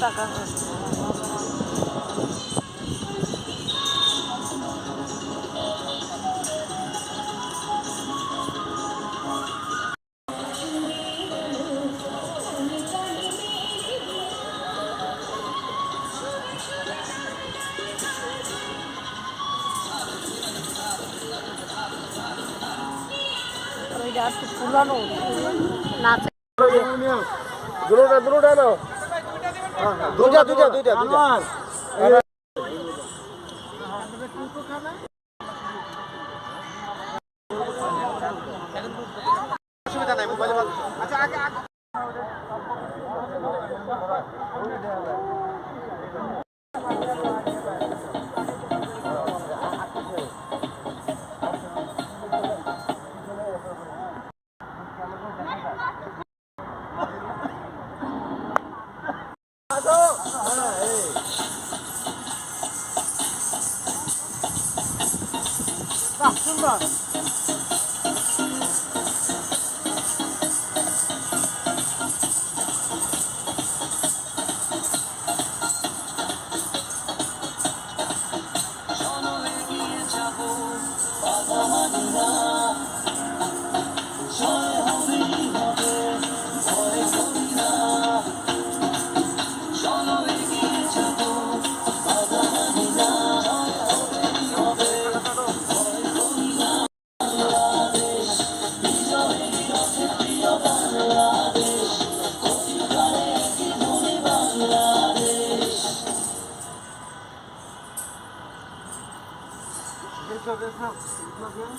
টাকা ওইটা একটু পুরানো। নাচ নাও। অসুবিধা নাই মোবাইলে আচ্ছা আগে আগে। আপনার Joy. 别跳别跳你跳别